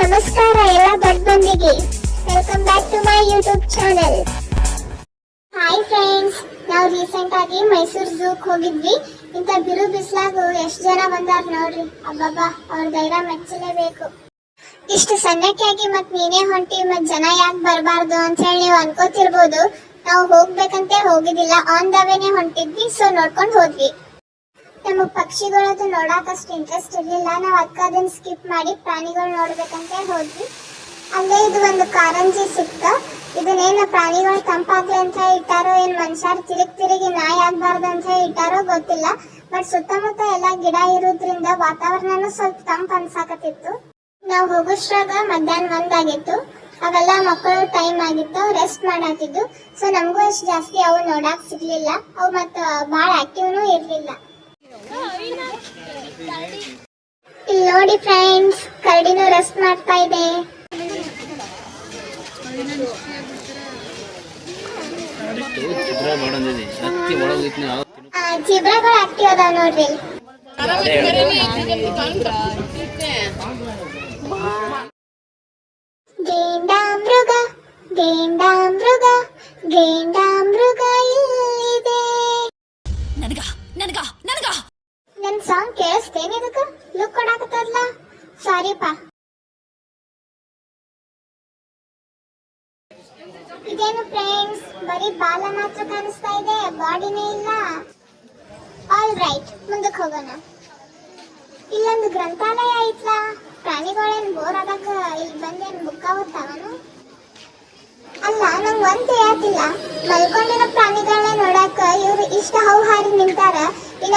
ನಮಸ್ಕಾರ ಎಲ್ಲ ಮಂದಿಗೆ welcome back to my YouTube channel hi friends ನಾವು ರೀಸೆಂಟ್ ಆಗಿ ಮೈಸೂರು ಝೂಕ್ ಹೋಗಿದ್ವಿ. ಇಂಥ ಬಿರು ಬಿಸ್ಲಾಗು ಎಷ್ಟು ಜನ ಬಂದಾರ ನೋಡ್ರಿ. ಅಬ್ಬಬ್ಬಾ, ಅವ್ರ ಧೈರ್ಯ ಮೆಚ್ಚಲೇಬೇಕು. ಇಷ್ಟು ಸಣ್ಣಕ್ಕಾಗಿ ಮತ್ ನೀನೇ ಹೊಂಟಿ, ಮತ್ ಜನ ಯಾಕೆ ಬರಬಾರ್ದು ಅಂತ ಹೇಳಿ ನೀವು ಅನ್ಕೋತಿರ್ಬೋದು. ನಾವು ಹೋಗ್ಬೇಕಂತೆ ಹೋಗಿದ್ದಿಲ್ಲ ಆನ್ ದ ವೇನೆ ಹೊಂಟಿದ್ವಿ ಸೊ ನೋಡ್ಕೊಂಡು ಹೋದ್ವಿ. ನಮಗ್ ಪಕ್ಷಿಗಳದ್ದು ನೋಡಕ್ ಅಷ್ಟು ಇಂಟ್ರೆಸ್ಟ್ ಇರಲಿಲ್ಲ. ನಾವು ಅಕ್ಕ ಅದನ್ನ ಸ್ಕಿಪ್ ಮಾಡಿ ಪ್ರಾಣಿಗಳು ನೋಡ್ಬೇಕಂತ ಹೋದ್ವಿ. ಅಲ್ಲೇ ಇದು ಒಂದು ಕಾರಂಜಿ ಸಿಕ್ತ. ಇದನ್ನೇನು ಪ್ರಾಣಿಗಳು ತಂಪಾಗ್ಲಿ ಅಂತ ಇಟ್ಟಾರೋ ಏನ್ ಮನುಷ್ಯರು ತಿರುಗಿ ತಿರುಗಿ ನಾಯಿ ಆಗ್ಬಾರ್ದು ಅಂತ ಇಟ್ಟಾರೋ ಗೊತ್ತಿಲ್ಲ. ಬಟ್ ಸುತ್ತಮುತ್ತ ಎಲ್ಲ ಗಿಡ ಇರೋದ್ರಿಂದ ವಾತಾವರಣನು ಸ್ವಲ್ಪ ತಂಪ್ ಅನ್ಸಾಕತ್ತಿತ್ತು. ನಾವು ಹೋಗಿಸ್ರಾಗ ಮಧ್ಯಾಹ್ನ ಒಂದಾಗಿತ್ತು. ಅವೆಲ್ಲ ಮಕ್ಕಳು ಟೈಮ್ ಆಗಿತ್ತು. ರೆಸ್ಟ್ ಮಾಡಾತಿದ್ದು ಸೊ ನಮಗೂ ಅಷ್ಟು ಜಾಸ್ತಿ ಅವು ನೋಡಕ್ ಸಿಗ್ಲಿಲ್ಲ. ಅವು ಮತ್ತ ಭಾಳ ಆಕ್ಟಿವ್ನು ಇರ್ಲಿಲ್ಲ ಇಲ್ಲಿ ನೋಡಿ ಫ್ರೆಂಡ್ಸ್ ಕರಡಿನೂ ರೆಸ್ಟ್ ಮಾಡ್ತಾ ಇದೆ. ಜಿಬ್ರಾಗಳು ಆಕ್ಟಿವ್ ಅದಾವ ನೋಡ್ರಿ. ಗೇಂಡಾಮೃಗ ಗೇಂಡಾಮೃಗ ಗೇಂಡಾಮೃಗ ಇಲ್ಲಿದೆ ನನಗ ನನಗ ನನಗ. ನನ್ ಸಾಂಗ್ ಕೇಳಿಸ್ತೇನೆ ಇದಕ್ಕ. ಲುಕ್ ಕೊಡಾಕತ್ತದ್ಲ ಸಾರಿಪ್ಪ ಇದೇನು ಫ್ರೆಂಡ್ಸ್ ಬರೀ ಬಾಲ ಮಾತ್ರ ಕಾಣಿಸ್ತಾ ಇದೆ ಬಾಡಿನೇ ಇಲ್ಲ. ಆಲ್ ರೈಟ್ ಮುಂದಕ್ಕೆ ಹೋಗೋಣ. ಇಲ್ಲೊಂದು ಗ್ರಂಥಾಲಯ ಐತ್ಲಾ? ಪ್ರಾಣಿಗಳೇನ್ ಬೋರ್ ಆದಾಗ ಇಲ್ಲಿ ಬಂದೇನ್ ಬುಕ್ ಓದ್ತಾವನು ಅಲ್ಲ, ನಂಗೆ ಒಂದ್ ಹೇಳ್ತಿಲ್ಲ ಮಲ್ಕೊಂಡಿರೋ ಪ್ರಾಣಿಗಳನ್ನ ನೋಡಾಕ ಇವ್ರು ಇಷ್ಟ ಹೌಹಾರಿ ನಿಂತಾರ.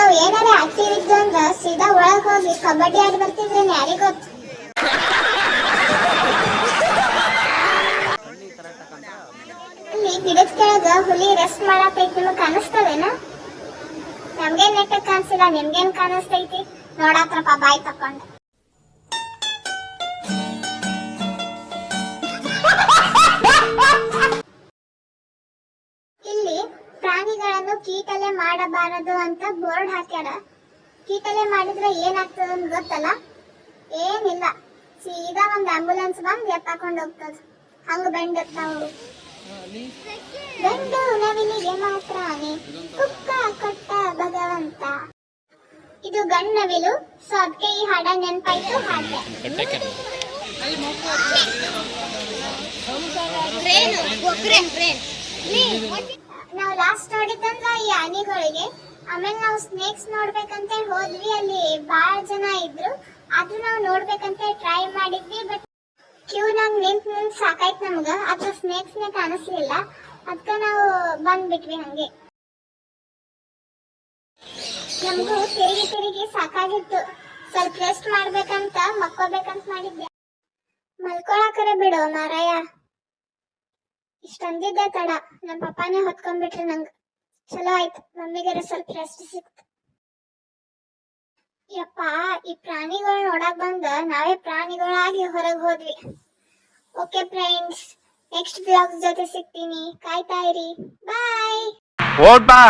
ಅವ್ ಏನಾರ ಆಕ್ಟಿವ್ ಇದ್ದು ಅಂದ್ರ ಸೀದಾ ಒಳಗ್ ಹೋಗಿ ಕಬಡ್ಡಿ ಆಡಿ ಬರ್ತಿದ್ರೆ ಯಾರಿಗ ಗೊತ್ತು? ಇಲ್ಲಿ ಗಿಡದ ಕೆಳಗ ಹುಲಿ ರೆಸ್ಟ್ ಮಾಡತೈತಿ ನಿಮಗ್ ಕಾಣಿಸ್ತದೇನ? ನಮ್ಗೇನ್ ನೆಟ್ಟ ಕಾಣಿಸಿಲ್ಲ, ನಿಮ್ಗೇನ್ ಕಾಣಿಸ್ತೈತಿ? ನೋಡಾತ್ರಪ್ಪ, ಬಾಯ್ ತಕೊಂಡ್ ಪ್ರಾಣಿಗಳನ್ನು ಕೀಟಲೆ ಮಾಡಬಾರದು ಅಂತ ಬೋರ್ಡ್ ಹಾಕ್ಯಾರ. ಕೀಟಲೆ ಮಾಡಿದ್ರೆ ಏನಾಗ್ತದ ಗೊತ್ತಲ್ಲ? ಏನಿಲ್ಲ. ಸೀದಾ ಒಂದ್ ಆಂಬುಲೆನ್ಸ್ ಬಂದ್ ಎತ್ತಾಕೊಂಡ್ ಹೋಗ್ತದ. ಹಂಗ ಬೆಂಡಿರ್ತಾವು ಗಂಡು ನವಿಲಿಗೆ ಮಾತ್ರ ಕುಕ್ಕ ಕೊಟ್ಟ ಭಗವಂತ. ಇದು ಗಂಡ್ ನವಿಲು, ಸೊ ಅದಕ್ಕೆ ಈ ಹಾಡ ನೆನ್ಪಾಯ್ತು ಹಾಗೆ ನಾವು ಲಾಸ್ಟ್ ನೋಡಿದ್ದಂದ್ರ ಈ ಆನೆಗಳಿಗೆ ಆಮೇಲೆ ನಾವು ಸ್ನೇಕ್ಸ್ ನೋಡ್ಬೇಕಂತ ಹೋದ್ವಿ, ಅಲ್ಲಿ ಬಹಳ ಜನ ಇದ್ರು. ಆದ್ರೂ ನಾವು ನೋಡ್ಬೇಕಂತ ಟ್ರೈ ಮಾಡಿದ್ವಿ ಬಟ್ ಕ್ಯೂನಾಗ ನಿಂತ್ ನಿಂತ್ ಸಾಕಾಯ್ತು ನಮ್ಗ. ಅದು ಸ್ನೇಕ್ಸ್ ನೇ ಕಾಣಿಸ್ಲಿಲ್ಲ. ಅದ್ಕ ನಾವು ಬಂದ್ಬಿಟ್ವಿ ಹಂಗೆ. ನಮಗೂ ತಿರುಗಿ ತಿರುಗಿ ಸಾಕಾಗಿತ್ತು. ಸ್ವಲ್ಪ ರೆಸ್ಟ್ ಮಾಡ್ಬೇಕಂತ ಮಕ್ಕೋಬೇಕಂತ ಮಾಡಿದ್ವಿ ಮಲ್ಕೊಳಕರೆ ಬಿಡು ಮಾರಾಯ. ಇಷ್ಟೊಂದಿದ್ದೆ ತಡ. ನಮ್ಮ ಪಪ್ಪಾನೇ ಹೊತ್ಕೊಂಡ್ಬಿಟ್ರು ನಂಗ. ಚಲೋ ಆಯ್ತು. ಮಮ್ಮಿಗಾರ ಸ್ವಲ್ಪ ರೆಸ್ಟ್ ಸಿಕ್ತು. ಯಪ್ಪ, ಈ ಪ್ರಾಣಿಗಳು ನೋಡಕ್ ಬಂದ ನಾವೇ ಪ್ರಾಣಿಗಳಾಗಿ ಹೊರಗ್ ಹೋದ್ವಿ. ಓಕೆ ಫ್ರೆಂಡ್ಸ್ ನೆಕ್ಸ್ಟ್ ಬ್ಲಾಗ್ ಜೊತೆ ಸಿಗ್ತೀನಿ. ಕಾಯ್ತಾ ಇರಿ. ಬಾಯ್ ಓಟ್ ಬಾ